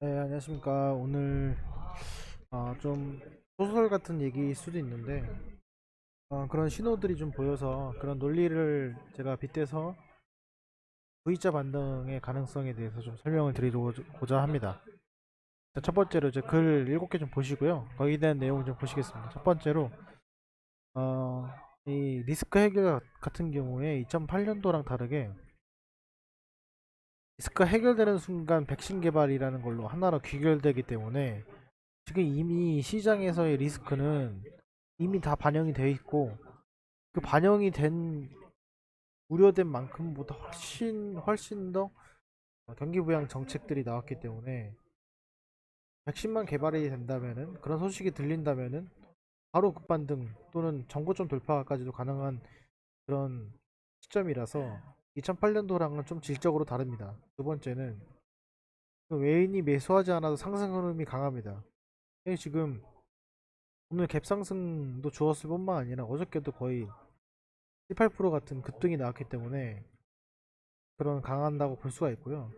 네, 안녕하십니까. 오늘 어, 좀 소설 같은 얘기일 수도 있는데 어, 그런 신호들이 좀 보여서 그런 논리를 제가 빗대서 V자 반등의 가능성에 대해서 좀 설명을 드리고자 합니다. 자, 첫 번째로 이제 글 7개 좀 보시고요. 거기에 대한 내용 좀 보시겠습니다. 첫 번째로 어, 이 리스크 해결 같은 경우에 2008년도랑 다르게 리스크가 해결되는 순간 백신 개발이라는 걸로 하나로 귀결되기 때문에 지금 이미 시장에서의 리스크는 이미 다 반영이 돼 있고 그 반영이 된 우려된 만큼보다 훨씬 훨씬 더 경기 부양 정책들이 나왔기 때문에 백신만 개발이 된다면은 그런 소식이 들린다면은 바로 급반등 또는 정고점 돌파까지도 가능한 그런 시점이라서 2008년도랑은 좀 질적으로 다릅니다. 두 번째는 그 외인이 매수하지 않아도 상승 흐름이 강합니다. 지금 오늘 갭 상승도 주었을 뿐만 아니라 어저께도 거의 7, 8% 같은 급등이 나왔기 때문에 그런 강한다고 볼 수가 있고요.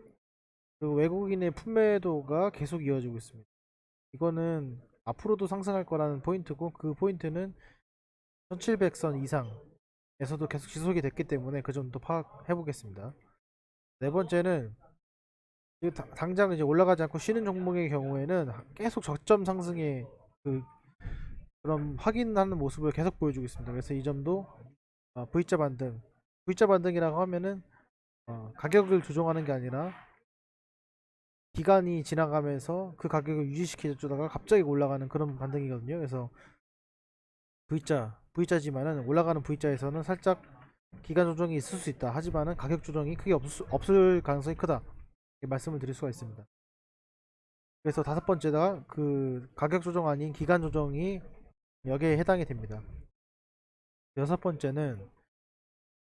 그리고 외국인의 품매도가 계속 이어지고 있습니다. 이거는 앞으로도 상승할 거라는 포인트고 그 포인트는 1700선 이상 에서도 계속 지속이 됐기 때문에 그 점도 파악해 보겠습니다. 네 번째는 다- 당장 이제 올라가지 않고 쉬는 종목의 경우에는 계속 저점 상승의 그 그런 확인하는 모습을 계속 보여주고 있습니다. 그래서 이 점도 어, V자 반등, V자 반등이라고 하면은 어, 가격을 조정하는 게 아니라 기간이 지나가면서 그 가격을 유지시켜주다가 갑자기 올라가는 그런 반등이거든요. 그래서 V자, V자지만은 올라가는 V자에서는 살짝 기간 조정이 있을 수 있다. 하지만은 가격 조정이 크게 없, 없을 가능성이 크다. 이렇게 말씀을 드릴 수가 있습니다. 그래서 다섯 번째가 그 가격 조정 아닌 기간 조정이 여기에 해당이 됩니다. 여섯 번째는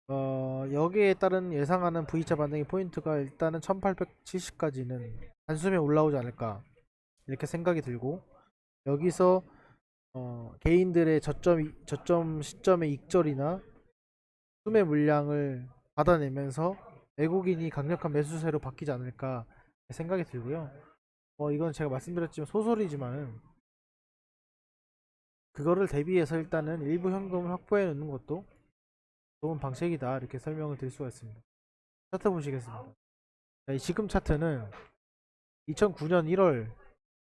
어, 여기에 따른 예상하는 V자 반등의 포인트가 일단은 1870까지는 단숨에 올라오지 않을까 이렇게 생각이 들고 여기서 어, 개인들의 저점 이- 저점 시점의 익절이나 수매 물량을 받아내면서 외국인이 강력한 매수세로 바뀌지 않을까 생각이 들고요. 어, 이건 제가 말씀드렸지만 소설이지만은 그거를 대비해서 일단은 일부 현금을 확보해 놓는 것도 좋은 방식이다 이렇게 설명을 드릴 수가 있습니다. 차트 보시겠습니다. 자, 이 지금 차트는 2009년 1월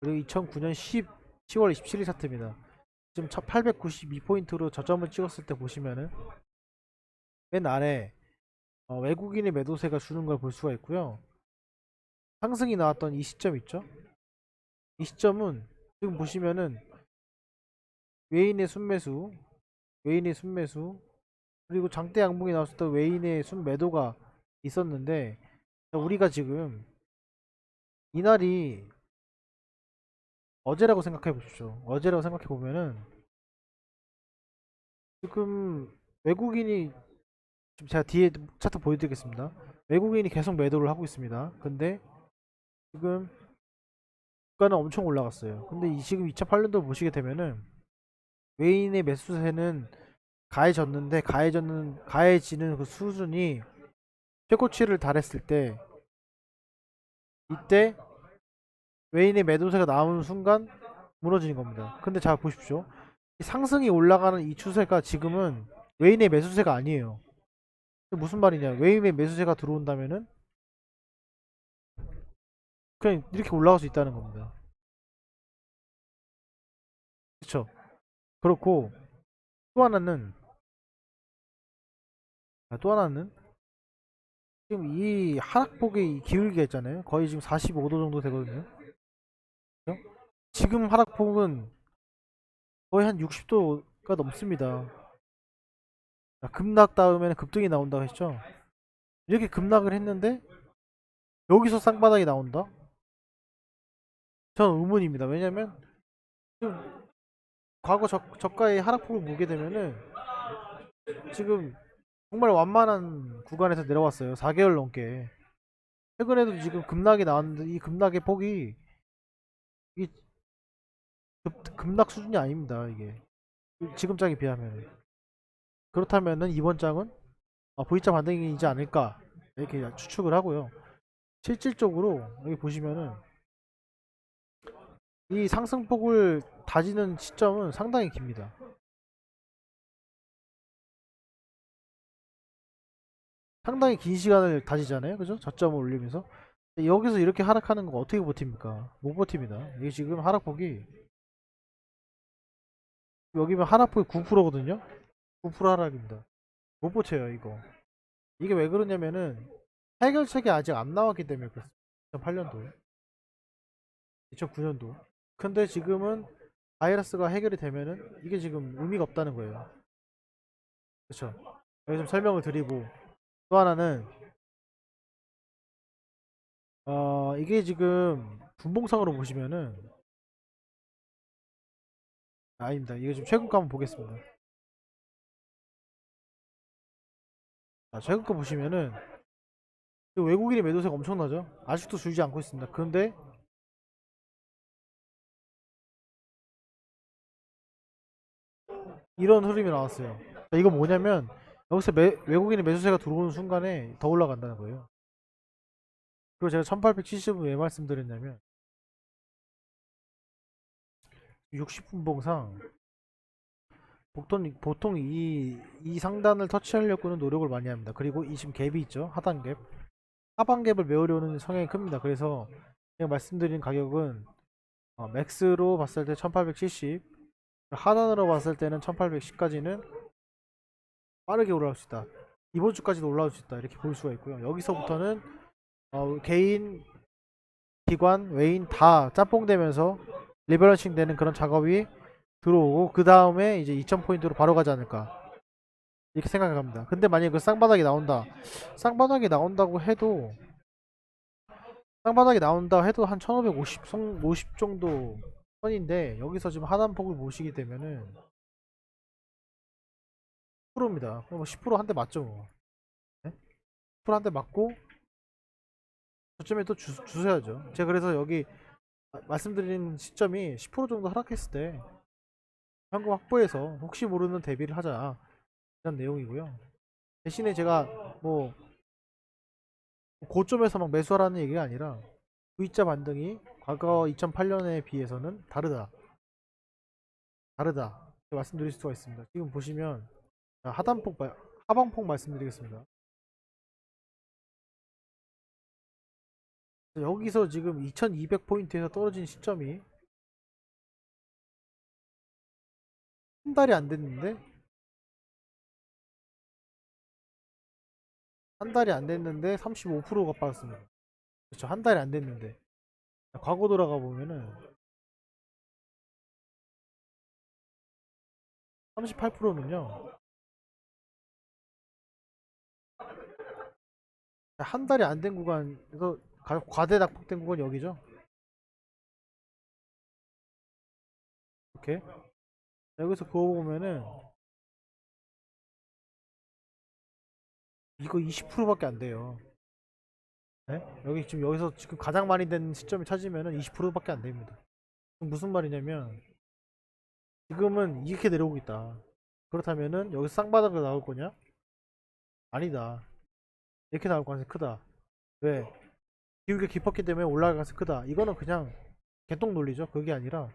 그리고 2009년 10, 10월 27일 차트입니다. 지금 1892포인트로 저점을 찍었을 때 보시면은 맨 아래 어, 외국인의 매도세가 주는 걸 볼 수가 있고요. 상승이 나왔던 이 시점 있죠? 이 시점은 지금 보시면은 외인의 순매수, 외인의 순매수, 그리고 장대 양봉이 나왔을 때 외인의 순매도가 있었는데 자, 우리가 지금 이날이 어제라고 생각해 보십시오. 어제라고 생각해 보면은 지금 외국인이 지금 제가 뒤에 차트 보여드리겠습니다. 외국인이 계속 매도를 하고 있습니다. 근데 지금 주가는 엄청 올라갔어요. 근데 이 지금 2008년도 보시게 되면은 외인의 매수세는 가해졌는데 가해졌는 가해지는 그 수준이 최고치를 달했을 때 이때 외인의 매도세가 나오는 순간 무너지는 겁니다. 근데 잘 보십시오. 이 상승이 올라가는 이 추세가 지금은 외인의 매수세가 아니에요. 무슨 말이냐? 외인의 매수세가 들어온다면은 그냥 이렇게 올라갈 수 있다는 겁니다. 그렇죠? 그렇고 또 하나는 아, 또 하나는 지금 이 하락폭이 이 기울기가 있잖아요. 거의 지금 45도 정도 되거든요. 지금 하락폭은 거의 한 60도가 넘습니다. 자, 급락 다음에는 급등이 나온다고 했죠. 이렇게 급락을 했는데 여기서 쌍바닥이 나온다? 저는 의문입니다. 왜냐면 지금 과거 저, 저가의 하락폭을 보게 되면은 지금 정말 완만한 구간에서 내려왔어요. 4개월 넘게. 최근에도 지금 급락이 나왔는데 이 급락의 폭이 이 급, 급락 수준이 아닙니다. 이게 지금 장에 비하면 그렇다면은 이번 장은 아, V자 반등이지 않을까 이렇게 추측을 하고요. 실질적으로 여기 보시면은 이 상승폭을 다지는 시점은 상당히 깁니다. 상당히 긴 시간을 다지잖아요. 그죠? 저점을 올리면서. 여기서 이렇게 하락하는 거 어떻게 버팁니까? 못 버팁니다. 이게 지금 하락폭이 여기면 하락폭이 9%거든요? 9% 하락입니다. 못 버텨요, 이거. 이게 왜 그러냐면은 해결책이 아직 안 나왔기 때문에 그렇습니다. 2008년도, 2009년도. 근데 지금은 바이러스가 해결이 되면은 이게 지금 의미가 없다는 거예요. 그렇죠. 여기 좀 설명을 드리고 또 하나는 어 이게 지금 분봉상으로 보시면은 아닙니다. 이거 좀 최근가 한번 보겠습니다. 자, 최근가 보시면은 그 외국인의 매도세가 엄청나죠. 아직도 줄지 않고 있습니다. 그런데 이런 흐름이 나왔어요. 자, 이거 뭐냐면 여기서 매- 외국인의 매수세가 들어오는 순간에 더 올라간다는 거예요. 그리고 제가 1870은 왜 말씀드렸냐면 60분 봉상 보통, 보통 이, 이 상단을 터치하려고는 노력을 많이 합니다. 그리고 이 지금 갭이 있죠. 하단 갭. 하방 갭을 메우려는 성향이 큽니다. 그래서 제가 말씀드린 가격은 어, 맥스로 봤을 때 1870 하단으로 봤을 때는 1810까지는 빠르게 올라올 수 있다. 이번 주까지도 올라올 수 있다. 이렇게 볼 수가 있고요. 여기서부터는 어, 개인, 기관, 외인 다 짬뽕되면서 리버런싱 되는 그런 작업이 들어오고 그 다음에 이제 2000포인트로 바로 가지 않을까 이렇게 생각합니다. 근데 만약에 그 쌍바닥이 나온다. 쌍바닥이 나온다고 해도 쌍바닥이 나온다 해도 한 1550 성- 50 정도 선인데 여기서 지금 하단폭을 보시게 되면은 10%입니다. 그럼 10%한 대 맞죠 뭐. 네? 10%한 대 맞고 저점에 또 주, 주셔야죠. 제가 그래서 여기 마- 말씀드린 시점이 10% 정도 하락했을 때 현금 확보해서 혹시 모르는 대비를 하자 이런 내용이고요. 대신에 제가 뭐 고점에서 막 매수하라는 얘기가 아니라 V자 반등이 과거 2008년에 비해서는 다르다. 다르다. 말씀드릴 수가 있습니다. 지금 보시면 자, 하단폭, 마- 하방폭 말씀드리겠습니다. 여기서 지금 2200포인트에서 떨어진 시점이 한 달이 안 됐는데 한 달이 안 됐는데 35%가 빠졌습니다. 그렇죠. 한 달이 안 됐는데 과거 돌아가 보면은 38%는요 한 달이 안 된 구간에서 가- 과대 낙폭된 구간 여기죠. 이렇게 여기서 그거 보면은 이거 20%밖에 안 돼요. 네? 여기 지금 여기서 지금 가장 많이 된 시점이 찾으면은 20%밖에 안 됩니다. 무슨 말이냐면 지금은 이렇게 내려오고 있다. 그렇다면은 여기서 쌍바닥으로 나올 거냐? 아니다. 이렇게 나올 가능성이 크다. 왜? 기울기 깊었기 때문에 가능성이 크다. 이거는 그냥 개똥 논리죠. 그게 아니라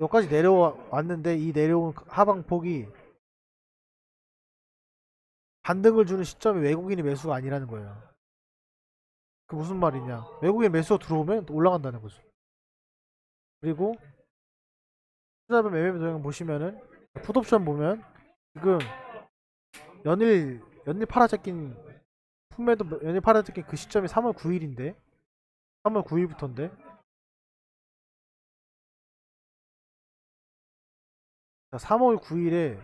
여기까지 내려왔는데 이 내려온 하방폭이 반등을 주는 시점이 외국인의 매수가 아니라는 거예요. 그 무슨 말이냐? 외국인 매수가 들어오면 올라간다는 거죠. 그리고 투자별 매매 도형 보시면은 풋옵션 보면 지금 연일 연일 팔아잡긴 품매도 연일 팔아잡긴 그 시점이 3월 9일인데? 3월 9일부터인데? 자 3월 9일에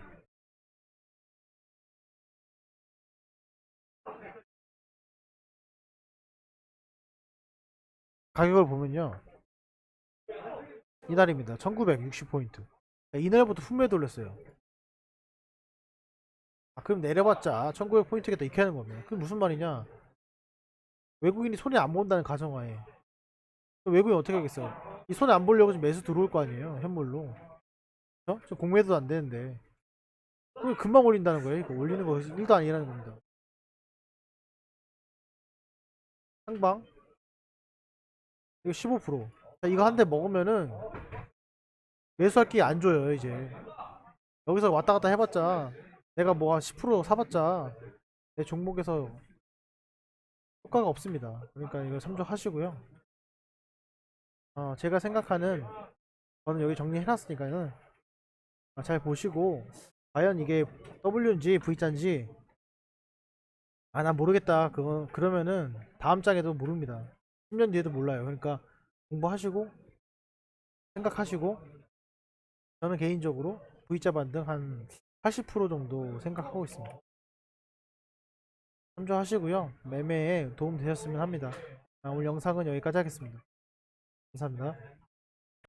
가격을 보면요. 이날입니다. 1960포인트. 이날부터 품매 돌렸어요 아 그럼 내려봤자 1900 포인트겠다 이렇게 하는 겁니다. 그게 무슨 말이냐? 외국인이 손에 안 본다는 가정하에. 외국인 어떻게 하겠어요? 이 손에 안 보려고 지금 매수 들어올 거 아니에요 현물로. 어? 저 공매도 안 되는데. 그럼 금방 올린다는 거예요 이거? 올리는 거 1도 아니라는 겁니다. 상방? 이거 15% 자, 이거 한 대 먹으면은 매수할 게 안 줘요 이제. 여기서 왔다 갔다 해봤자 내가 뭐 한 10% 사봤자 내 종목에서 효과가 없습니다. 그러니까 이거 참조하시고요. 어, 제가 생각하는 저는 여기 정리해놨으니까는 아, 잘 보시고 과연 이게 W인지 V자인지 아 난 모르겠다. 그건 그러면은 다음 장에도 모릅니다. 10년 뒤에도 몰라요. 그러니까 공부하시고 생각하시고 저는 개인적으로 V자 반등 한 80% 정도 생각하고 있습니다. 참조하시고요. 매매에 도움 되셨으면 합니다. 아, 오늘 영상은 여기까지 하겠습니다. 감사합니다